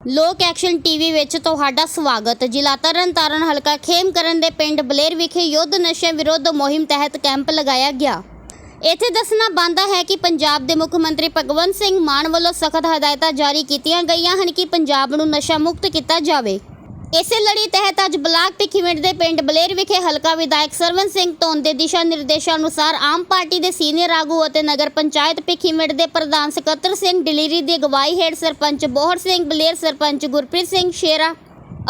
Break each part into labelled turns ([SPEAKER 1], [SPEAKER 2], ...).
[SPEAKER 1] ਲੋਕ action TV ਵਿੱਚ ਤੁਹਾਡਾ ਸਵਾਗਤ। ਜ਼ਿਲ੍ਹਾ ਤਰਨਤਾਰਨ ਹਲਕਾ ਖੇਮਕਰਨ ਦੇ ਪਿੰਡ ਬਲੇਰ ਵਿਖੇ ਯੁੱਧ ਨਸ਼ੇ ਵਿਰੋਧ ਮੁਹਿੰਮ ਤਹਿਤ ਕੈਂਪ ਲਗਾਇਆ ਗਿਆ। ਇੱਥੇ ਦੱਸਣਾ ਬਣਦਾ ਹੈ ਕਿ ਪੰਜਾਬ ਦੇ ਮੁੱਖ ਮੰਤਰੀ ਭਗਵੰਤ ਸਿੰਘ ਮਾਨ ਵੱਲੋਂ ਸਖਤ ਹਦਾਇਤਾਂ ਜਾਰੀ ਕੀਤੀਆਂ ਗਈਆਂ ਹਨ ਕਿ ਪੰਜਾਬ ਨੂੰ ਨਸ਼ਾ ਮੁਕਤ ਕੀਤਾ ਜਾਵੇ। ਇਸੇ ਲੜੀ ਤਹਿਤ ਅੱਜ ਬਲਾਕ ਭਿੱਖੀਵਿੰਡ ਦੇ ਪਿੰਡ ਬਲੇਰ ਵਿਖੇ ਹਲਕਾ ਵਿਧਾਇਕ ਸਰਵਨ ਸਿੰਘ ਧੋਨ ਦੇ ਦਿਸ਼ਾ ਨਿਰਦੇਸ਼ਾਂ ਅਨੁਸਾਰ ਆਮ ਪਾਰਟੀ ਦੇ ਸੀਨੀਅਰ ਆਗੂ ਅਤੇ ਨਗਰ ਪੰਚਾਇਤ ਭਿੱਖੀਵਿੰਡ ਦੇ ਪ੍ਰਧਾਨ ਸਕੱਤਰ ਸਿੰਘ ਡਿਲੀਰੀ ਦੀ ਅਗਵਾਈ ਹੇਠ ਸਰਪੰਚ ਬੋਹਰ ਸਿੰਘ, ਬਲੇਰ ਸਰਪੰਚ ਗੁਰਪ੍ਰੀਤ ਸਿੰਘ ਸ਼ੇਰਾ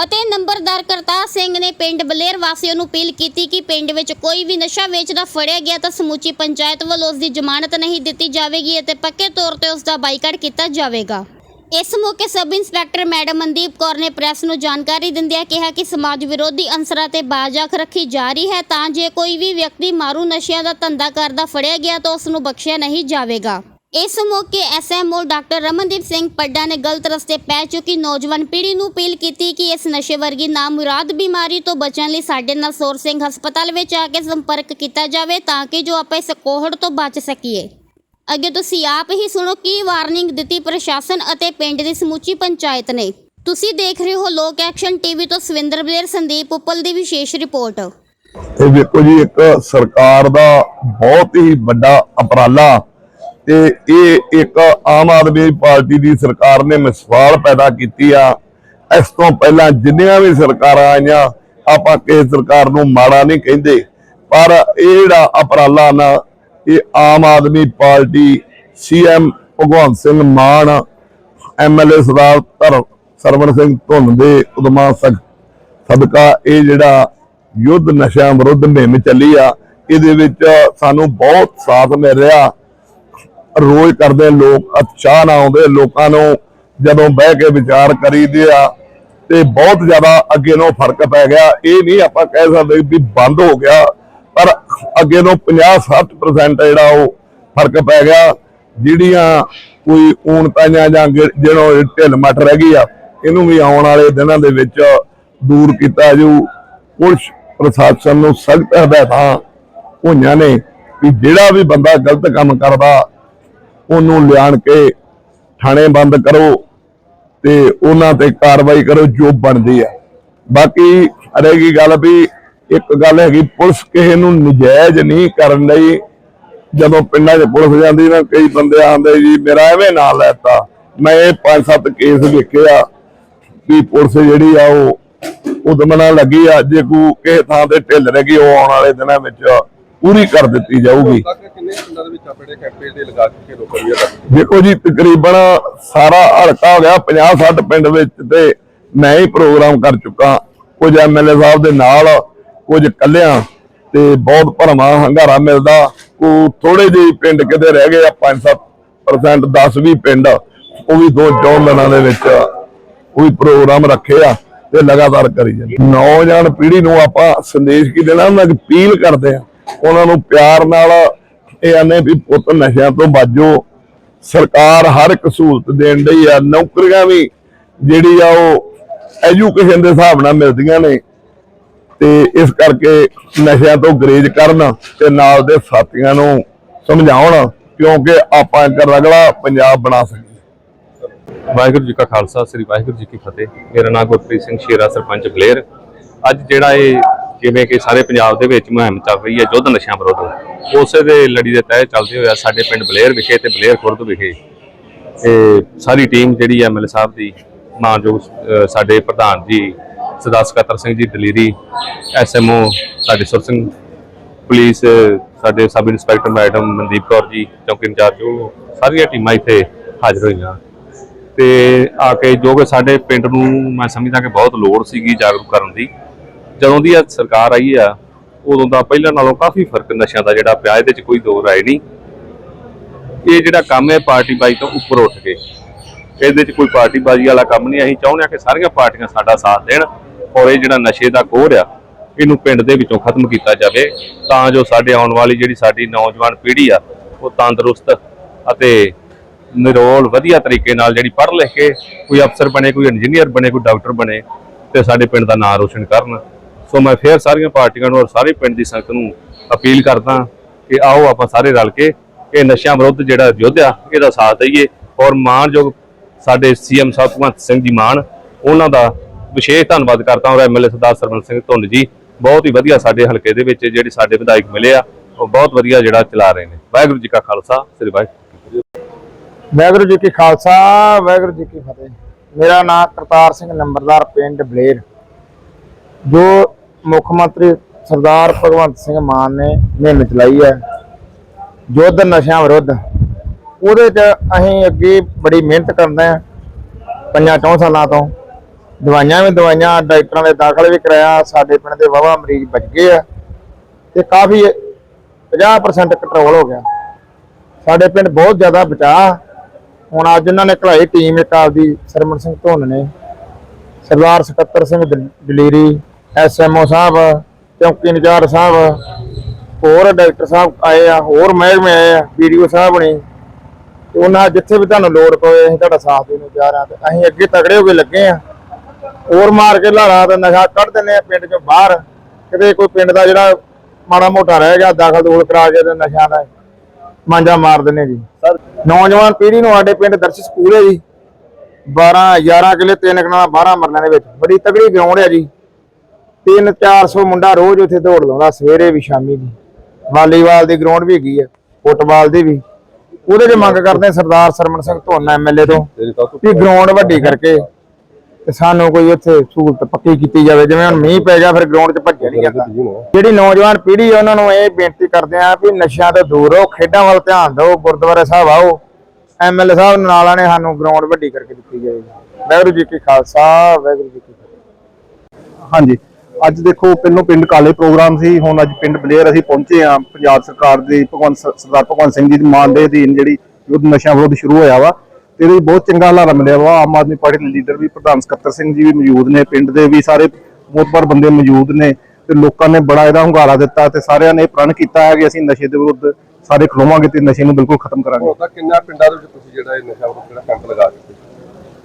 [SPEAKER 1] ਅਤੇ ਨੰਬਰਦਾਰ ਕਰਤਾਰ ਸਿੰਘ ਨੇ ਪਿੰਡ ਬਲੇਰ ਵਾਸੀਆਂ ਨੂੰ ਅਪੀਲ ਕੀਤੀ ਕਿ ਪਿੰਡ ਵਿੱਚ ਕੋਈ ਵੀ ਨਸ਼ਾ ਵੇਚਦਾ ਫੜਿਆ ਗਿਆ ਤਾਂ ਸਮੁੱਚੀ ਪੰਚਾਇਤ ਵੱਲੋਂ ਉਸ ਦੀ ਜ਼ਮਾਨਤ ਨਹੀਂ ਦਿੱਤੀ ਜਾਵੇਗੀ ਅਤੇ ਪੱਕੇ ਤੌਰ ਤੇ ਉਸ ਦਾ ਬਾਈਕਾਟ ਕੀਤਾ ਜਾਵੇਗਾ। ਇਸ ਮੌਕੇ sub inspector madam Mandeep Kaur ਨੇ ਪ੍ਰੈਸ ਨੂੰ ਜਾਣਕਾਰੀ ਦਿੰਦਿਆਂ ਕਿਹਾ ਕਿ ਸਮਾਜ ਵਿਰੋਧੀ ਅੰਸਰਾਂ ਤੇ ਬਾਜਾਖ ਰੱਖੀ ਜਾ ਰਹੀ ਹੈ, ਤਾਂ ਜੇ ਕੋਈ ਵੀ ਵਿਅਕਤੀ ਮਾਰੂ ਨਸ਼ਿਆਂ ਦਾ ਧੰਦਾ ਕਰਦਾ ਫੜਿਆ ਗਿਆ ਤਾਂ ਉਸ ਨੂੰ ਬਖਸ਼ਿਆ ਨਹੀਂ ਜਾਵੇਗਾ। ਇਸ ਮੌਕੇ ਐਸਐਮਓ ਡਾਕਟਰ ਰਮਨਦੀਪ ਸਿੰਘ ਪੱਡਾ ਨੇ ਗਲਤ ਰਸਤੇ ਪੈ ਚੁੱਕੀ ਨੌਜਵਾਨ ਪੀੜ੍ਹੀ ਨੂੰ ਅਪੀਲ ਕੀਤੀ ਕਿ ਇਸ ਨਸ਼ੇ ਵਰਗੀ ਨਾਮੁਰਾਦ ਬਿਮਾਰੀ ਤੋਂ ਬਚਣ ਲਈ ਸਾਡੇ ਨਾਲ ਸੋਰ ਸਿੰਘ ਹਸਪਤਾਲ ਵਿੱਚ ਆ ਕੇ ਸੰਪਰਕ ਕੀਤਾ ਜਾਵੇ ਤਾਂ ਕਿ ਜੋ ਆਪਾਂ ਇਸ ਕੋਹੜ ਤੋਂ ਬਚ ਸਕੀਏ। ਅੱਗੇ ਤੁਸੀਂ ਆਪ ਹੀ ਸੁਣੋ ਕੀ ਵਾਰਨਿੰਗ ਦਿੱਤੀ ਪ੍ਰਸ਼ਾਸਨ ਅਤੇ ਪਿੰਡ ਦੀ ਸਮੁੱਚੀ ਪੰਚਾਇਤ ਨੇ। ਤੁਸੀਂ ਦੇਖ ਰਹੇ ਹੋ ਲੋਕ ਐਕਸ਼ਨ ਟੀਵੀ ਤੋਂ ਸਵਿੰਦਰ ਬਲੇਰ, ਸੰਦੀਪ ਉੱਪਲ ਦੀ ਵਿਸ਼ੇਸ਼ ਰਿਪੋਰਟ।
[SPEAKER 2] ਇਹ ਵੇਖੋ ਜੀ, ਇੱਕ ਸਰਕਾਰ ਦਾ ਬਹੁਤ ਹੀ ਵੱਡਾ ਉਪਰਾਲਾ ਤੇ ਇਹ ਇੱਕ ਆਮ ਆਦਮੀ ਪਾਰਟੀ ਦੀ ਸਰਕਾਰ ਨੇ ਮਿਸਾਲ ਪੈਦਾ ਕੀਤੀ ਆ। ਇਸ ਤੋਂ ਪਹਿਲਾਂ ਜਿੰਨੀਆਂ ਵੀ ਸਰਕਾਰਾਂ ਆਈਆਂ, ਆਪਾਂ ਕਿਸੇ ਸਰਕਾਰ ਨੂੰ ਮਾੜਾ ਨਹੀਂ ਕਹਿੰਦੇ, ਪਰ ਇਹ ਜਿਹੜਾ ਅਪਰਾਲਾ ਨਾ ਇਹ Aam Aadmi party CM Bhagwant Singh Mann MLA Sardar ਧਰ ਸਰਵਣ ਸਿੰਘ ਧੁੰਨ ਦੇ ਉਦਮਾਂ ਸਦਕਾ ਇਹ ਜਿਹੜਾ ਯੁੱਧ ਨਸ਼ਿਆਂ ਵਿਰੁੱਧ ਮੁਹਿੰਮ ਚੱਲੀ ਆ, ਇਹਦੇ ਵਿੱਚ ਸਾਨੂੰ ਬਹੁਤ ਸਾਥ ਮਿਲ ਰਿਹਾ। ਰੋਜ਼ ਕਰਦੇ ਲੋਕ, ਉਤਸ਼ਾਹ ਨਾਲ ਆਉਂਦੇ ਲੋਕਾਂ ਨੂੰ, ਜਦੋਂ ਬਹਿ ਕੇ ਵਿਚਾਰ ਕਰੀਦੇ ਆ, ਤੇ ਬਹੁਤ ਜ਼ਿਆਦਾ ਅੱਗੇ ਨੂੰ ਫ਼ਰਕ ਪੈ ਗਿਆ। ਇਹ ਨਹੀਂ ਆਪਾਂ ਕਹਿ ਸਕਦੇ ਵੀ ਬੰਦ ਹੋ ਗਿਆ। ਅੱਗੇ ਤੋਂ 50-60% ਜਿਹੜਾ ਉਹ ਫ਼ਰਕ ਪੈ ਗਿਆ, ਜਿਹੜੀਆਂ ਕੋਈ ਊਣਤਾਈਆਂ ਜਾਂ ਗਿ- ਜਿਹੜੋ ਢਿੱਲ ਮੱਠ ਰਹਿ ਗਈ ਆ, ਇਹਨੂੰ ਵੀ ਆਉਣ ਵਾਲੇ ਦਿਨਾਂ ਦੇ ਵਿੱਚ ਦੂਰ ਕੀਤਾ ਜੂ ਪੁਲਿਸ ਪ੍ਰਸ਼ਾਸਨ ਨੂੰ ਸਖਤ ਹਦਾਇਤਾਂ ਹੋਈਆਂ ਨੇ ਕਿ ਜਿਹੜਾ ਵੀ ਬੰਦਾ ਗਲਤ ਕੰਮ ਕਰਦਾ, ਉਹਨੂੰ ਲਿਆਣ ਕੇ ਥਾਣੇ ਬੰਦ ਕਰੋ ਤੇ ਉਹਨਾਂ ਤੇ ਕਾਰਵਾਈ ਕਰੋ ਜੋ ਬਣਦੀ ਆ। ਬਾਕੀ ਰਹੇਗੀ ਗੱਲ ਵੀ ਇੱਕ ਗੱਲ ਹੈਗੀ ਪੁਲਿਸ ਕਿਸੇ ਨੂੰ ਨਜਾਇਜ਼ ਨਹੀਂ ਕਰਨ ਲਈ ਜਦੋਂ ਪਿੰਡਾਂ 'ਚ ਪੁਲਿਸ ਜਾਂਦੀ ਨਾ ਕਈ ਬੰਦੇ ਆਂਦੇ ਜੀ ਮੇਰਾ ਐਵੇਂ ਨਾਂ ਲੈਤਾ ਮੈਂ ਇਹ ਪੰਜ ਸੱਤ ਕੇਸ ਵੇਖੇ ਆ ਵੀ ਪੁਲਿਸ ਜਿਹੜੀ ਆ ਉਹ ਉਦਮ ਨਾਲ ਲੱਗੀ ਆ ਜੇ ਕੋਈ ਕਿਸੇ ਥਾਂ ਤੇ ਢਿੱਲ ਰਹਿ ਗਈ ਉਹ ਆਉਣ ਵਾਲੇ ਦਿਨਾਂ ਵਿੱਚ ਪੂਰੀ ਕਰ ਦਿੱਤੀ ਜਾਊਗੀ।
[SPEAKER 3] ਕੇ
[SPEAKER 2] ਦੇਖੋ ਜੀ ਤਕਰੀਬਨ ਸਾਰਾ ਹਲਕਾ ਹੋ ਗਿਆ 50 60 ਪਿੰਡ ਵਿੱਚ ਤੇ ਮੈਂ ਹੀ ਪ੍ਰੋਗਰਾਮ ਕਰ ਚੁੱਕਾ। ਕੁਝ ਐਮਐਲਏ ਸਾਹਿਬ ਦੇ ਨਾਲ ਕੁਝ ਕੱਲਿਆਂ ਤੇ ਬਹੁਤ ਭਰਮਾ ਹੰਗਾਰਾ ਮਿਲਦਾ। ਉਹ ਥੋੜੇ ਜਿਹੇ ਪਿੰਡ ਕਿਤੇ ਰਹਿ ਗਏ ਆ 5-7% 10-20 ਪਿੰਡ। ਉਹ ਵੀ ਦੋ ਚੌਂ ਦਿਨਾਂ ਦੇ ਵਿੱਚ ਉਹ ਪ੍ਰੋਗਰਾਮ ਰੱਖੇ ਆ ਤੇ ਲਗਾਤਾਰ ਕਰੀ ਜਾਂਦੇ ਨੌਜਵਾਨ ਪੀੜ੍ਹੀ ਨੂੰ ਆਪਾਂ ਸੰਦੇਸ਼ ਕੀ ਦੇਣਾ? ਉਹਨਾਂ ਨੂੰ ਅਪੀਲ ਕਰਦੇ ਆ। ਉਹਨਾਂ ਨੂੰ ਪਿਆਰ ਨਾਲ ਇਹ ਆਨੇ ਵੀ ਪੁੱਤ ਨਸ਼ਿਆਂ ਤੋਂ ਬਾਜੋ। ਸਰਕਾਰ ਹਰ ਇੱਕ ਸਹੂਲਤ ਦੇਣ ਲਈ ਆ। ਨੌਕਰੀਆਂ ਵੀ ਜਿਹੜੀ ਆ ਉਹ ਐਜੂਕੇਸ਼ਨ ਦੇ ਹਿਸਾਬ ਨਾਲ ਮਿਲਦੀਆਂ ਨੇ। ਤੇ ਇਸ ਕਰਕੇ ਨਸ਼ਿਆਂ ਤੋਂ ਗਰੇਜ ਕਰਨ ਤੇ ਨਾਲ ਦੇ ਸਾਥੀਆਂ ਨੂੰ ਸਮਝਾਉਣ, ਕਿਉਂਕਿ ਆਪਾਂ ਇੱਕ ਰਗੜਾ ਪੰਜਾਬ ਬਣਾ ਸਕੀਏ।
[SPEAKER 4] ਵਾਹਿਗੁਰੂ ਜੀ ਕਾ ਖਾਲਸਾ, ਸ੍ਰੀ ਵਾਹਿਗੁਰੂ ਜੀ ਕੀ ਫਤਿਹ। ਮੇਰਾ ਨਾਮ ਗੁਰਪ੍ਰੀਤ ਸਿੰਘ ਸ਼ੇਰਾ, ਸਰਪੰਚ ਬਲੇਰ ਅੱਜ ਜਿਹੜਾ ਇਹ ਜਿਵੇਂ ਕਿ ਸਾਰੇ ਪੰਜਾਬ ਦੇ ਵਿੱਚ ਮੁਹਿੰਮ ਚੱਲ ਰਹੀ ਹੈ, ਯੁੱਧ ਨਸ਼ਿਆਂ ਵਿਰੁੱਧ। ਉਸੇ ਦੇ ਲੜੀ ਦੇ ਤਹਿ ਚੱਲਦੇ ਹੋਇਆ ਸਾਡੇ ਪਿੰਡ ਬਲੇਰ ਵਿਖੇ ਤੇ ਬਲੇਰ ਖੁਰਦ ਵਿਖੇ। ਤੇ ਸਾਰੀ ਟੀਮ ਜਿਹੜੀ ਐਮਐਲ ਸਾਹਿਬ ਦੀ, ਮਾਨਯੋਗ, ਅਹ ਸਾਡੇ ਪ੍ਰਧਾਨ ਜੀ ਸਰਦਾਰ ਸਕੱਤਰ ਸਿੰਘ ਜੀ ਦਲੀਰੀ ਐਸਐਮਓ ਸਾਡੇ ਸੁਰ ਸਿੰਘ, ਪੁਲਿਸ, ਸਾਡੇ sub inspector madam Mandeep Kaur ji, ਚੌਕੀ ਇੰਚਾਰਜ ਉਹ ਸਾਰੀਆਂ ਟੀਮਾਂ ਇੱਥੇ ਹਾਜ਼ਰ ਹੋਈਆਂ। ਤੇ ਆ ਕੇ ਜੋ ਕਿ ਸਾਡੇ ਪਿੰਡ ਨੂੰ ਮੈਂ ਸਮਝਦਾ ਕਿ ਬਹੁਤ ਲੋੜ ਸੀਗੀ ਜਾਗਰੂਕ ਕਰਨ ਦੀ। ਜਦੋਂ ਦੀ ਇਹ ਸਰਕਾਰ ਆਈ ਆ, ਉਦੋਂ ਦਾ ਪਹਿਲਾਂ ਨਾਲੋਂ ਕਾਫੀ ਫ਼ਰਕ ਨਸ਼ਿਆਂ ਦਾ ਜਿਹੜਾ ਪਿਆ, ਇਹਦੇ 'ਚ ਕੋਈ ਦੋ ਰਾਏ ਨਹੀਂ। ਇਹ ਜਿਹੜਾ ਕੰਮ ਹੈ ਪਾਰਟੀ ਬਾਜੀ ਤੋਂ ਉੱਪਰ ਉੱਠ ਕੇ, ਇਹਦੇ 'ਚ ਕੋਈ ਪਾਰਟੀ ਬਾਜੀ ਵਾਲਾ ਕੰਮ ਨਹੀਂ। ਅਸੀਂ ਚਾਹੁੰਦੇ ਆ ਕਿ ਸਾਰੀਆਂ ਪਾਰਟੀਆਂ ਸਾਡਾ ਸਾਥ ਦੇਣ। ਔਰ ਇਹ ਜਿਹੜਾ ਨਸ਼ੇ ਦਾ ਕੋਹਰ ਆ, ਇਹਨੂੰ ਪਿੰਡ ਦੇ ਵਿੱਚੋਂ ਖਤਮ ਕੀਤਾ ਜਾਵੇ, ਤਾਂ ਜੋ ਸਾਡੇ ਆਉਣ ਵਾਲੀ ਜਿਹੜੀ ਸਾਡੀ ਨੌਜਵਾਨ ਪੀੜ੍ਹੀ ਆ, ਉਹ ਤੰਦਰੁਸਤ ਅਤੇ ਨਿਰੋਲ, ਵਧੀਆ ਤਰੀਕੇ ਨਾਲ ਜਿਹੜੀ ਪੜ੍ਹ ਲਿਖ ਕੇ ਕੋਈ ਅਫਸਰ ਬਣੇ, ਕੋਈ ਇੰਜੀਨੀਅਰ ਬਣੇ, ਕੋਈ ਡਾਕਟਰ ਬਣੇ, ਤੇ ਸਾਡੇ ਪਿੰਡ ਦਾ ਨਾਂ ਰੋਸ਼ਨ ਕਰਨ। ਸੋ ਮੈਂ ਫੇਰ ਸਾਰੀਆਂ ਪਾਰਟੀਆਂ ਨੂੰ ਔਰ ਸਾਰੇ ਪਿੰਡ ਦੀ ਸੰਗਤ ਨੂੰ ਅਪੀਲ ਕਰਦਾ ਕਿ ਆਓ ਆਪਾਂ ਸਾਰੇ ਰਲ ਕੇ ਇਹ ਨਸ਼ਿਆਂ ਵਿਰੁੱਧ ਜਿਹੜਾ ਯੁੱਧ ਆ, ਇਹਦਾ ਸਾਥ ਦਈਏ। ਔਰ ਮਾਨਯੋਗ ਸਾਡੇ ਸੀਐਮ ਸਾਹਿਬ ਭਗਵੰਤ ਸਿੰਘ ਜੀ ਮਾਨ, ਉਹਨਾਂ ਦਾ ਵਿਸ਼ੇਸ਼ ਧੰਨਵਾਦ ਕਰਦਾ ਹਾਂ ਐਮਐਲਏ ਸਰਦਾਰ ਸਰਵਨ ਸਿੰਘ ਧੁੰਨ ਜੀ। ਬਹੁਤ ਹੀ ਵਧੀਆ ਸਾਡੇ ਹਲਕੇ ਦੇ ਵਿੱਚ ਜਿਹੜੇ ਸਾਡੇ ਵਿਧਾਇਕ ਮਿਲੇ ਆ, ਉਹ ਬਹੁਤ ਵਧੀਆ ਜਿਹੜਾ ਚਲਾ ਰਹੇ ਨੇ। ਵਾਹਿਗੁਰੂ ਜੀ ਕਾ ਖਾਲਸਾ, ਸ੍ਰੀ ਵਾਹਿਗੁਰੂ
[SPEAKER 5] ਵਾਹਿਗੁਰੂ ਜੀ ਕੀ ਖਾਲਸਾ, ਵਾਹਿਗੁਰੂ ਜੀ ਕੀ ਫਤਿਹ। ਮੇਰਾ ਨਾਮ ਕਰਤਾਰ ਸਿੰਘ ਨੰਬਰਦਾਰ, ਪਿੰਡ ਬਲੇਰ। ਜੋ ਮੁੱਖ ਮੰਤਰੀ ਸਰਦਾਰ ਭਗਵੰਤ ਸਿੰਘ ਮਾਨ ਨੇ ਮੁਹਿੰਮ ਚਲਾਈ ਹੈ, ਯੁੱਧ ਨਸ਼ਿਆਂ ਵਿਰੁੱਧ, ਉਹਦੇ 'ਚ ਅਸੀਂ ਅੱਗੇ ਬੜੀ ਮਿਹਨਤ ਕਰਦੇ ਹਾਂ, ਪੰਜਾਂ ਚੌਂ ਸਾਲਾਂ ਤੋਂ। ਦਵਾਈਆਂ ਵੀ ਦਵਾਈਆਂ, ਡਾਕਟਰਾਂ ਦੇ ਦਾਖਲ ਵੀ ਕਰਾਇਆ, ਸਾਡੇ ਪਿੰਡ ਦੇ ਵਾਵਾ ਮਰੀਜ਼ ਬਚ ਗਏ ਆ ਤੇ ਕਾਫੀ 50% ਕੰਟਰੋਲ ਹੋ ਗਿਆ। ਸਾਡੇ ਪਿੰਡ ਬਹੁਤ ਜ਼ਿਆਦਾ ਬਚਾਅ। ਹੁਣ ਅੱਜ ਉਹਨਾਂ ਨੇ ਘਲਾਈ ਟੀਮ ਇੱਕ ਆਪਦੀ, ਸਰਮਨ ਸਿੰਘ ਧੋਨ ਨੇ। ਸਰਦਾਰ ਸਕੱਤਰ ਸਿੰਘ ਦ- ਦਲੇਰੀ ਐਸਐਮਓ ਸਾਹਿਬ, ਚੌਂਕੀ ਇੰਚਾਰਜ ਸਾਹਿਬ, ਹੋਰ ਡਾਕਟਰ ਸਾਹਿਬ ਆਏ ਆ, ਹੋਰ ਮਹਿਕਮੇ ਆਏ ਆ ਵੀਡੀਓ ਸਾਹਿਬ ਨੇ। ਤੇ ਉਹਨਾਂ ਜਿੱਥੇ ਵੀ ਤੁਹਾਨੂੰ ਲੋੜ ਪਵੇ, ਅਸੀਂ ਤੁਹਾਡਾ ਸਾਥ ਦੇਣ ਨੂੰ ਤਿਆਰ ਆ ਤੇ ਅਸੀਂ ਅੱਗੇ ਤਗੜੇ ਹੋ ਕੇ ਲੱਗੇ ਆ ਹੋਰ ਮਾਰ ਕੇ ਲਾਰਾ ਤੇ ਨਸ਼ਾ ਕੱਢ ਦਿੰਦੇ ਆ ਪਿੰਡ ਚੋਂ ਬਾਹਰ। ਕਿਤੇ ਕੋਈ ਪਿੰਡ ਦਾ ਜਿਹੜਾ ਮਾੜਾ ਮੋਟਾ ਰਹਿ ਗਿਆ ਦਾਖਲ ਦੂਲ ਕਰਾ ਕੇ ਤੇ ਨਸ਼ਾ ਦਾ ਮਾਂਜਾ ਮਾਰ ਦਿੰਦੇ ਜੀ। ਨੌਜਵਾਨ ਪੀੜ੍ਹੀ ਨੂੰ ਸਾਡੇ ਪਿੰਡ ਦਰਸ਼ੀ ਸਕੂਲ ਹੈ ਜੀ। 12 11 ਕਿਲੇ ਤਿੰਨ ਕਨਾਲਾਂ 12 ਮਰਲਿਆਂ ਦੇ ਵਿੱਚ। ਬੜੀ ਤਗੜੀ ਗਰਾਊਂਡ ਹੈ ਜੀ। 3 400 ਮੁੰਡਾ ਰੋਜ਼ ਉੱਥੇ ਦੌੜ ਲਾਉਂਦਾ ਸਵੇਰੇ ਵੀ ਸ਼ਾਮੀ ਵੀ। ਵਾਲੀਬਾਲ ਦੀ ਗਰਾਊਂਡ ਵੀ ਹੈਗੀ ਹੈ ਫੁੱਟਬਾਲ ਦੀ ਵੀ। ਉਹਦੇ 'ਚ ਮੰਗ ਕਰਦੇ ਸਰਦਾਰ ਸਰਮਨ ਸਿੰਘ ਧੋਨਾ ਐਮਐਲਏ ਤੋਂ ਵੀ ਗਰਾਊਂਡ ਵੱਡੀ ਕਰਕੇ। ਤੇ ਸਾਨੂੰ ਕੋਈ ਉੱਥੇ ਸਹੂਲਤ ਪੱਕੀ ਕੀਤੀ ਜਾਵੇ, ਜਿਵੇਂ ਹੁਣ ਮੀਂਹ ਪੈ ਗਿਆ, ਫਿਰ ਗਰਾਊਂਡ 'ਚ ਭੱਜਿਆ ਨਹੀਂ ਜਾਂਦਾ। ਜਿਹੜੀ ਨੌਜਵਾਨ ਪੀੜ੍ਹੀ ਹੈ ਉਹਨਾਂ ਨੂੰ ਇਹ ਬੇਨਤੀ ਕਰਦੇ ਆ ਵੀ ਨਸ਼ਿਆਂ ਤੋਂ ਦੂਰ ਰਹੋ, ਖੇਡਾਂ ਵੱਲ ਧਿਆਨ ਦਿਓ, ਗੁਰਦੁਆਰਾ ਸਾਹਿਬ ਆਓ। ਐਮਐਲਏ ਸਾਹਿਬ ਨਾਲਾਂ ਨੇ ਸਾਨੂੰ ਗਰਾਊਂਡ ਵੱਡੀ ਕਰਕੇ ਦਿੱਤੀ ਜਾਵੇ ਵਾਹਿਗੁਰੂ ਜੀ ਕੀ ਖਾਲਸਾ, ਵਾਹਿਗੁਰੂ ਜੀ ਕੀ
[SPEAKER 6] ਹਾਂਜੀ, ਅੱਜ ਦੇਖੋ, ਪਹਿਲੋਂ ਪਿੰਡ ਕਾਲੇ ਪ੍ਰੋਗਰਾਮ ਸੀ, ਹੁਣ ਅੱਜ ਪਿੰਡ ਬਲੇਰ ਅਸੀਂ ਪਹੁੰਚੇ ਆ ਪੰਜਾਬ ਸਰਕਾਰ ਦੀ ਭਗਵੰਤ ਸਰਦਾਰ ਭਗਵੰਤ ਸਿੰਘ ਜੀ ਦੀ ਮਾਨ ਦੇ ਅਧੀਨ ਜਿਹੜੀ ਯੁੱਧ ਨਸ਼ਾ ਵਿਰੋਧ ਸ਼ੁਰੂ ਹੋਇਆ ਵਾ। ਇਹਦੇ ਵਿੱਚ ਬਹੁਤ ਚੰਗਾ ਹਲਾਰਾ ਮਿਲਿਆ ਵਾ। ਆਮ ਆਦਮੀ ਪਾਰਟੀ ਦੇ ਲੀਡਰ ਵੀ ਪ੍ਰਧਾਨ ਸਕੱਤਰ ਸਿੰਘ ਜੀ ਵੀ ਮੌਜੂਦ ਨੇ ਪਿੰਡ ਦੇ ਵੀ ਸਾਰੇ ਮੋਤਬਰ ਬੰਦੇ ਮੌਜੂਦ ਨੇ ਤੇ ਲੋਕਾਂ ਨੇ ਬੜਾ ਇਹਦਾ ਹੁੰਗਾਰਾ ਦਿੱਤਾ ਤੇ ਸਾਰਿਆਂ ਨੇ ਪ੍ਰਣ ਕੀਤਾ ਹੈ ਕਿ ਅਸੀਂ ਨਸ਼ੇ ਦੇ ਵਿਰੁੱਧ ਸਾਰੇ ਖਲੋਵਾਂਗੇ ਤੇ ਨਸ਼ੇ ਨੂੰ ਬਿਲਕੁਲ ਖਤਮ ਕਰਾਂਗੇ।
[SPEAKER 3] ਹੁਣ ਤੱਕ ਕਿੰਨਾ ਪਿੰਡਾਂ ਦੇ ਵਿੱਚ ਤੁਸੀਂ ਜਿਹੜਾ ਇਹ ਨਸ਼ਾ ਵਿਰੋਧੀ ਜਿਹੜਾ ਕੈਂਪ ਲਗਾ ਚੁੱਕੇ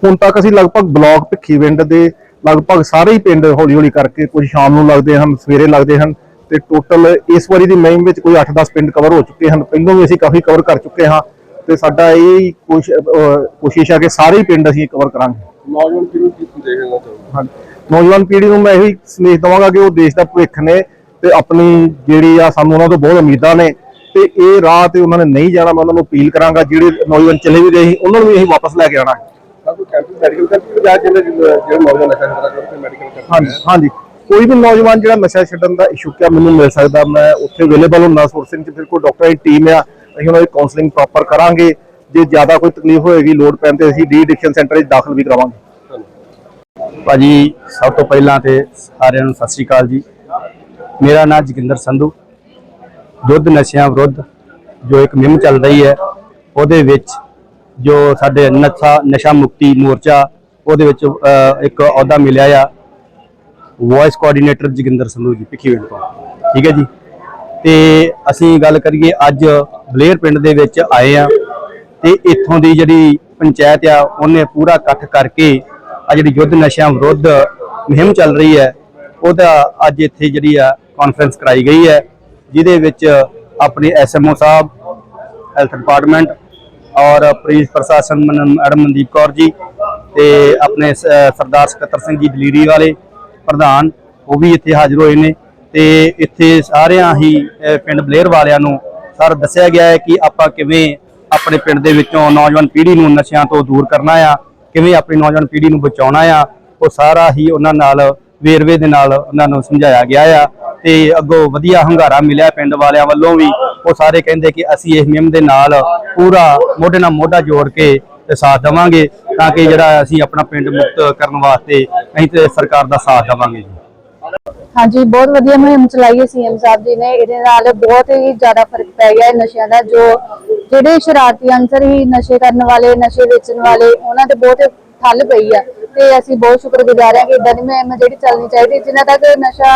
[SPEAKER 6] ਹੁਣ ਤੱਕ ਅਸੀਂ ਲਗਭਗ ਬਲਾਕ ਭਿੱਖੀਵਿੰਡ ਦੇ ਲਗਭਗ ਸਾਰੇ ਹੀ ਪਿੰਡ ਹੌਲੀ ਹੌਲੀ ਕਰਕੇ ਕੁਝ ਸ਼ਾਮ ਨੂੰ ਲੱਗਦੇ ਹਨ ਸਵੇਰੇ ਲੱਗਦੇ ਹਨ ਤੇ ਟੋਟਲ ਇਸ ਵਾਰੀ ਦੀ ਮੁਹਿੰਮ ਵਿੱਚ ਕੋਈ 8-10 ਪਿੰਡ ਕਵਰ ਹੋ ਚੁੱਕੇ ਹਨ। ਪਹਿਲਾਂ ਵੀ ਅਸੀਂ ਕਾਫੀ ਕਵਰ ਕਰ ਚੁੱਕੇ ਹਾਂ। ਤੇ ਸਾਡਾ ਇਹ ਕੋਸ਼ਿਸ਼ ਹੈ ਕਿ ਸਾਰੇ ਹੀ ਪਿੰਡ ਅਸੀਂ ਕਵਰ ਕਰਾਂਗੇ।
[SPEAKER 3] ਨੌਜਵਾਨ ਪੀੜ੍ਹੀ ਨੂੰ ਕੀ ਸੰਦੇਸ਼ ਦੇਣਾ ਚਾਹੁੰਦੇ
[SPEAKER 6] ਹਾਂਜੀ। ਨੌਜਵਾਨ ਪੀੜ੍ਹੀ ਨੂੰ ਮੈਂ ਇਹੀ ਸੰਦੇਸ਼ ਦਵਾਂਗਾ ਕਿ ਉਹ ਦੇਸ਼ ਦਾ ਭਵਿੱਖ ਨੇ ਤੇ ਆਪਣੀ ਜਿਹੜੀ ਆ ਸਾਨੂੰ ਉਹਨਾਂ ਤੋਂ ਬਹੁਤ ਉਮੀਦਾਂ ਨੇ ਤੇ ਇਹ ਰਾਹ ਤੇ ਉਹਨਾਂ ਨੇ ਨਹੀਂ ਜਾਣਾ ਮੈਂ ਉਹਨਾਂ ਨੂੰ ਅਪੀਲ ਕਰਾਂਗਾ ਜਿਹੜੇ ਨੌਜਵਾਨ ਚਲੇ ਵੀ ਗਏ ਸੀ ਉਹਨਾਂ ਨੂੰ ਵੀ ਅਸੀਂ ਵਾਪਸ ਲੈ ਕੇ ਆਣਾ ਹਾਂਜੀ ਕੋਈ ਵੀ ਨੌਜਵਾਨ ਜਿਹੜਾ ਨਸ਼ਾ ਛੱਡਣ ਦਾ ਇਸ਼ੂਕ ਆ ਮੈਨੂੰ ਮਿਲ ਸਕਦਾ ਮੈਂ ਉੱਥੇ ਅਵੇਲੇਬਲ ਹੁੰਦਾ ਸੋਰਸਿੰਗ ਚ ਫਿਰ ਕੋਈ ਡਾਕਟਰ ਦੀ ਟੀਮ ਆ। ਅਸੀਂ ਉਹਨਾਂ ਦੀ ਕਾਉਂਸਲਿੰਗ ਪ੍ਰੋਪਰ ਕਰਾਂਗੇ। ਜੇ ਜ਼ਿਆਦਾ ਕੋਈ ਤਕਲੀਫ ਹੋਏਗੀ ਲੋਡ ਪੈਣ ਤੇ ਅਸੀਂ ਡੀ ਐਡਿਕਸ਼ਨ ਸੈਂਟਰ 'ਚ ਦਾਖਲ ਵੀ ਕਰਾਵਾਂਗੇ।
[SPEAKER 7] ਭਾਜੀ, ਸਭ ਤੋਂ ਪਹਿਲਾਂ ਤੇ ਸਾਰਿਆਂ ਨੂੰ ਸਤਿ ਸ਼੍ਰੀ ਅਕਾਲ ਜੀ। ਮੇਰਾ ਨਾਮ ਜੋਗਿੰਦਰ ਸੰਧੂ। ਦੁੱਧ ਨਸ਼ਿਆਂ ਵਿਰੁੱਧ ਜੋ ਇੱਕ ਮੁਹਿੰਮ ਚੱਲ ਰਹੀ ਹੈ, ਉਹਦੇ ਵਿੱਚ ਜੋ ਸਾਡੇ ਨਸ਼ਾ ਨਸ਼ਾ ਮੁਕਤੀ ਮੋਰਚਾ, ਉਹਦੇ ਵਿੱਚ ਇੱਕ ਅਹੁਦਾ ਮਿਲਿਆ ਆ। ਵਾਇਸ ਕੋਆਰਡੀਨੇਟਰ ਜੋਗਿੰਦਰ ਸੰਧੂ ਜੀ, ਭਿੱਖੀਵਿੰਡ ਤੋਂ। ਠੀਕ ਹੈ ਜੀ? ਤੇ ਅਸੀਂ ਗੱਲ ਕਰੀਏ ਅੱਜ ਬਲੇਰ ਪਿੰਡ ਦੇ ਵਿੱਚ ਆਏ ਆ ਤੇ ਇੱਥੋਂ ਦੀ ਜਿਹੜੀ ਪੰਚਾਇਤ ਆ, ਉਹਨੇ ਪੂਰਾ ਇਕੱਠ ਕਰਕੇ ਆ ਜਿਹੜੀ ਯੁੱਧ ਨਸ਼ਿਆਂ ਵਿਰੁੱਧ ਮੁਹਿੰਮ ਚੱਲ ਰਹੀ ਹੈ, ਉਹਦਾ ਅੱਜ ਇੱਥੇ ਜਿਹੜੀ ਆ ਕਾਨਫਰੰਸ ਕਰਾਈ ਗਈ ਹੈ, ਜਿਹਦੇ ਵਿੱਚ ਆਪਣੇ ਐਸਐਮਓ ਸਾਹਿਬ ਹੈਲਥ ਡਿਪਾਰਟਮੈਂਟ ਔਰ ਪੁਲਿਸ ਪ੍ਰਸ਼ਾਸਨ ਮਨ- ਮੈਡਮ ਮਨਦੀਪ ਕੌਰ ਜੀ ਤੇ ਆਪਣੇ ਸਰਦਾਰ ਸਕੱਤਰ ਸਿੰਘ ਜੀ ਦਲੀਰੀ ਵਾਲੇ ਪ੍ਰਧਾਨ, ਉਹ ਵੀ ਇੱਥੇ ਹਾਜ਼ਰ ਹੋਏ ਨੇ। ਤੇ ਇੱਥੇ ਸਾਰਿਆਂ ਹੀ ਪਿੰਡ ਬਲੇਰ ਵਾਲਿਆਂ ਨੂੰ ਸਰ ਦੱਸਿਆ ਗਿਆ ਹੈ ਕਿ ਆਪਾਂ ਕਿਵੇਂ ਆਪਣੇ ਪਿੰਡ ਦੇ ਵਿੱਚੋਂ ਨੌਜਵਾਨ ਪੀੜ੍ਹੀ ਨੂੰ ਨਸ਼ਿਆਂ ਤੋਂ ਦੂਰ ਕਰਨਾ ਆ, ਕਿਵੇਂ ਆਪਣੀ ਨੌਜਵਾਨ ਪੀੜ੍ਹੀ ਨੂੰ ਬਚਾਉਣਾ ਆ, ਉਹ ਸਾਰਾ ਹੀ ਉਹਨਾਂ ਨਾਲ, ਵੇਰਵੇ ਦੇ ਨਾਲ ਉਹਨਾਂ ਨੂੰ ਸਮਝਾਇਆ ਗਿਆ ਆ। ਤੇ ਅੱਗੋਂ ਵਧੀਆ ਹੰਗਾਰਾ ਮਿਲਿਆ ਪਿੰਡ ਵਾਲਿਆਂ ਵੱਲੋਂ ਵੀ, ਉਹ ਸਾਰੇ ਕਹਿੰਦੇ ਕਿ ਅਸੀਂ ਇਸ ਮੁਹਿੰਮ ਦੇ ਨਾਲ ਪੂਰਾ ਮੋਢੇ ਨਾਲ ਮੋਢਾ ਜੋੜ ਕੇ ਤੇ ਸਾਥ ਦੇਵਾਂਗੇ, ਤਾਂ ਕਿ ਜਿਹੜਾ ਅਸੀਂ ਆਪਣਾ ਪਿੰਡ ਮੁਕਤ ਕਰਨ ਵਾਸਤੇ ਅਸੀਂ ਤੇ ਸਰਕਾਰ ਦਾ ਸਾਥ ਦੇਵਾਂਗੇ
[SPEAKER 8] ਹਾਂਜੀ ਬਹੁਤ ਵਧੀਆ ਮੁਹਿੰਮ ਚਲਾਈ ਹੈ ਸੀਐਮ ਸਾਹਿਬ ਜੀ ਨੇ। ਇਹਦੇ ਨਾਲ ਬਹੁਤ ਹੀ ਜ਼ਿਆਦਾ ਫ਼ਰਕ ਪੈ ਗਿਆ ਹੈ ਨਸ਼ਿਆਂ ਦਾ ਜੋ ਜਿਹੜੇ ਸ਼ਰਾਰਤੀ ਅਨਸਰ ਹੀ ਨਸ਼ੇ ਕਰਨ ਵਾਲੇ ਨਸ਼ੇ ਵੇਚਣ ਵਾਲੇ ਉਹਨਾਂ ਤੇ ਬਹੁਤ ਠੱਲ ਪਈ ਆ। ਤੇ ਅਸੀਂ ਬਹੁਤ ਸ਼ੁਕਰਗੁਜ਼ਾਰ ਹਾਂ ਕਿ ਇਦਾਂ ਦੀ ਮੁਹਿੰਮ ਜਿਹੜੀ ਚੱਲਣੀ ਚਾਹੀਦੀ ਜਿੰਨਾ ਤੱਕ ਨਸ਼ਾ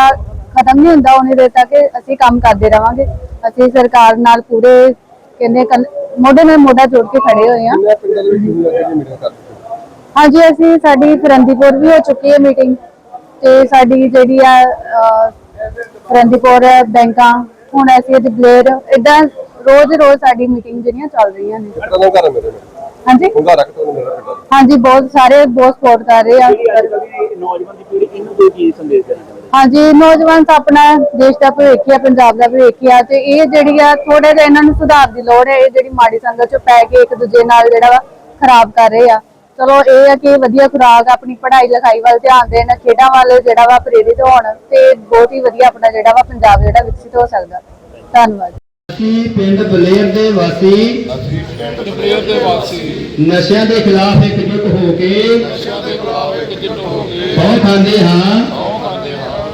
[SPEAKER 8] ਖਤਮ ਨਹੀਂ ਹੁੰਦਾ ਉਹਨੇ ਦੇਰ ਤੱਕ ਅਸੀਂ ਕੰਮ ਕਰਦੇ ਰਵਾਂਗੇ। ਅਸੀਂ ਸਰਕਾਰ ਨਾਲ ਪੂਰੇ ਕਹਿੰਦੇ ਮੋਢੇ ਨਾਲ ਮੋਢਾ ਜੋੜ ਕੇ ਖੜੇ ਹੋਏ ਹਾਂ।
[SPEAKER 3] ਦੇ ਚੁੱਕੇ
[SPEAKER 8] ਹਾਂਜੀ ਅਸੀਂ ਸਾਡੀ ਫਰੰਦੀਪੁਰ ਵੀ ਹੋ ਚੁੱਕੀ ਹੈ ਮੀਟਿੰਗ ਤੇ ਸਾਡੀ ਜਿਹੜੀ ਆ ਅਹ, ਫਰੰਦੀਪੁਰ ਬੈਂਕਾਂ ਹੁਣ ਅਸੀਂ ਅੱਜ ਬਲੇਰ ਇਦਾਂ ਰੋਜ਼ ਰੋਜ਼ ਸਾਡੀ ਮੀਟਿੰਗ ਜਿਹੜੀਆਂ ਚੱਲ ਰਹੀਆਂ ਨੇ।
[SPEAKER 3] ਮੇਰੇ
[SPEAKER 8] ਹਾਂਜੀ
[SPEAKER 3] ਪਿੰਡਾਂ
[SPEAKER 8] ਹਾਂਜੀ? ਬਹੁਤ ਸਾਰੇ ਬਹੁਤ ਸਪੋਰਟ ਕਰ ਰਹੇ ਆ
[SPEAKER 9] ਨੌਜਵਾਨ ਦੀ ਪੀੜ੍ਹੀ ਇਹਨੂੰ ਕੋਈ ਕੀ ਸੰਦੇਸ਼ ਦੇਣਾ ਚਾਹੁੰਦੇ
[SPEAKER 8] ਹਾਂਜੀ ਨੌਜਵਾਨ ਤਾਂ ਆਪਣਾ ਦੇਸ਼ ਦਾ ਭਵਿੱਖ ਆ ਪੰਜਾਬ ਦਾ ਭਵਿੱਖ ਆ ਤੇ ਇਹ ਜਿਹੜੀ ਆ ਥੋੜੇ ਜਿਹਾ ਇਹਨਾਂ ਨੂੰ ਸੁਧਾਰ ਦੀ ਲੋੜ ਹੈ ਇਹ ਜਿਹੜੀ ਮਾੜੀ ਸੰਗਤ ਚ ਪੈ ਕੇ ਇੱਕ ਦੂਜੇ ਨਾਲ ਜਿਹੜਾ ਖਰਾਬ ਕਰ ਰਹੇ ਆ। ਚਲੋ ਇਹ ਆ ਕਿ ਵਧੀਆ ਖੁਰਾਕ ਆਪਣੀ ਪੜ੍ਹਾਈ ਲਿਖਾਈ ਵੱਲ ਧਿਆਨ ਦੇਣ ਖੇਡਾਂ ਵੱਲ ਜਿਹੜਾ ਵਾ ਪ੍ਰੇਰਿਤ ਹੋਣ ਤੇ ਬਹੁਤ ਹੀ ਵਧੀਆ ਆਪਣਾ ਜਿਹੜਾ ਵਾ ਪੰਜਾਬ ਜਿਹੜਾ ਵਿਕਸਿਤ ਹੋ ਸਕਦਾ। ਧੰਨਵਾਦ।
[SPEAKER 10] ਅਸੀਂ ਪਿੰਡ ਬਲੇਰ ਦੇ ਵਾਸੀ ਅਸੀਂ ਪਿੰਡ ਬਲੇਰ ਦੇ ਵਾਸੀ ਨਸ਼ਿਆਂ ਦੇ ਖਿਲਾਫ ਇਕਜੁੱਟ ਹੋ ਕੇ ਨਸ਼ਿਆਂ ਦੇ ਖਿਲਾਫ ਇਕਜੁੱਟ ਹੋ ਕੇ ਸਹੁੰ ਖਾਂਦੇ ਹਾਂ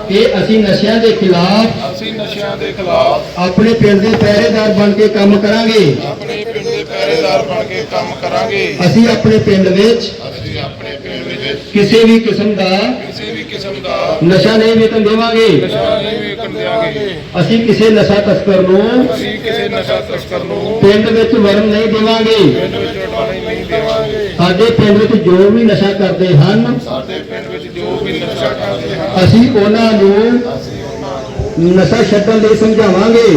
[SPEAKER 10] ਕਿ ਅਸੀਂ ਨਸ਼ਿਆਂ ਦੇ ਖਿਲਾਫ
[SPEAKER 11] ਅਸੀਂ ਨਸ਼ਿਆਂ ਦੇ ਖਿਲਾਫ
[SPEAKER 10] ਆਪਣੇ ਪਿੰਡ ਦੇ ਪਹਿਰੇਦਾਰ ਬਣ ਕੇ ਕੰਮ ਕਰਾਂਗੇ।
[SPEAKER 11] ਆਪਣੇ ਪਹਿਰੇਦਾਰ ਬਣ ਕੇ ਕੰਮ ਕਰਾਂਗੇ।
[SPEAKER 10] ਅਸੀਂ ਆਪਣੇ ਪਿੰਡ ਵਿੱਚ
[SPEAKER 11] ਅਸੀਂ ਆਪਣੇ ਪਿੰਡ ਵਿੱਚ
[SPEAKER 10] ਕਿਸੇ ਵੀ ਕਿਸਮ ਦਾ
[SPEAKER 11] ਕਿਸੇ ਵੀ ਕਿਸਮ ਦਾ
[SPEAKER 10] ਨਸ਼ਾ ਨਹੀਂ ਵੇਚਣ ਦੇਵਾਂਗੇ।
[SPEAKER 11] ਨਸ਼ਾ ਨਹੀਂ ਵੇਚਣ ਦਿਆਂਗੇ
[SPEAKER 10] ਅਸੀਂ ਕਿਸੇ ਨਸ਼ਾ ਤਸਕਰ ਨੂੰ
[SPEAKER 11] ਅਸੀਂ ਕਿਸੇ ਨਸ਼ਾ ਤਸਕਰ ਨੂੰ
[SPEAKER 10] ਪਿੰਡ ਵਿੱਚ ਵੜਨ ਨਹੀਂ ਦੇਵਾਂਗੇ।
[SPEAKER 11] ਪਿੰਡ ਵਿੱਚ ਵੜਾਣੀ ਨਹੀਂ ਦੇਵਾਂਗੇ।
[SPEAKER 10] ਸਾਡੇ ਪਿੰਡ ਵਿੱਚ ਜੋ ਵੀ ਨਸ਼ਾ ਕਰਦੇ ਹਨ
[SPEAKER 11] ਸਾਡੇ ਪਿੰਡ ਵਿੱਚ ਜੋ ਵੀ ਨਸ਼ਾ ਕਰਦੇ ਹਨ
[SPEAKER 10] ਅਸੀਂ ਉਹਨਾਂ ਨੂੰ ਨਸ਼ਾ ਛੱਡਣ ਲਈ ਸਮਝਾਵਾਂਗੇ।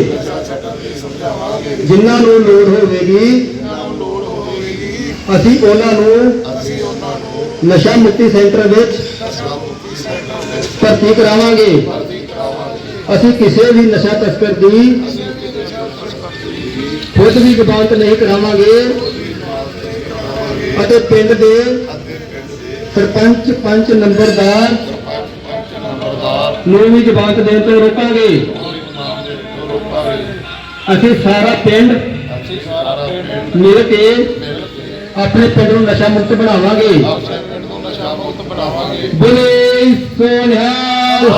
[SPEAKER 10] ਜਿਨ੍ਹਾਂ ਨੂੰ ਲੋੜ ਹੋਵੇਗੀ ਅਸੀਂ ਉਹਨਾਂ ਨੂੰ ਨਸ਼ਾ ਮੁਕਤੀ ਸੈਂਟਰ ਵਿੱਚ ਭਰਤੀ ਕਰਾਵਾਂਗੇ। ਅਸੀਂ ਕਿਸੇ ਵੀ ਨਸ਼ਾ ਤਸਕਰ ਦੀ ਖੁਦ ਵੀ ਜ਼ਬਾਨਤ ਨਹੀਂ ਕਰਾਵਾਂਗੇ। ਅਤੇ ਪਿੰਡ ਦੇ ਸਰਪੰਚ ਪੰਚ ਨੰਬਰਦਾਰ ਨੂੰ ਵੀ ਜ਼ਬਾਨਤ ਦੇਣ ਤੋਂ ਰੋਕਾਂਗੇ। ਅਸੀਂ ਸਾਰਾ ਪਿੰਡ ਮਿਲ ਕੇ ਆਪਣੇ ਪਿੰਡ ਨੂੰ ਨਸ਼ਾ ਮੁਕਤ ਬਣਾਵਾਂਗੇ।
[SPEAKER 11] ਪਿੰਡ ਨੂੰ ਨਸ਼ਾ ਮੁਕਤ ਬਣਾਵਾਂਗੇ।
[SPEAKER 10] ਬੋਲੇ ਸੋਨਿਹਾਲ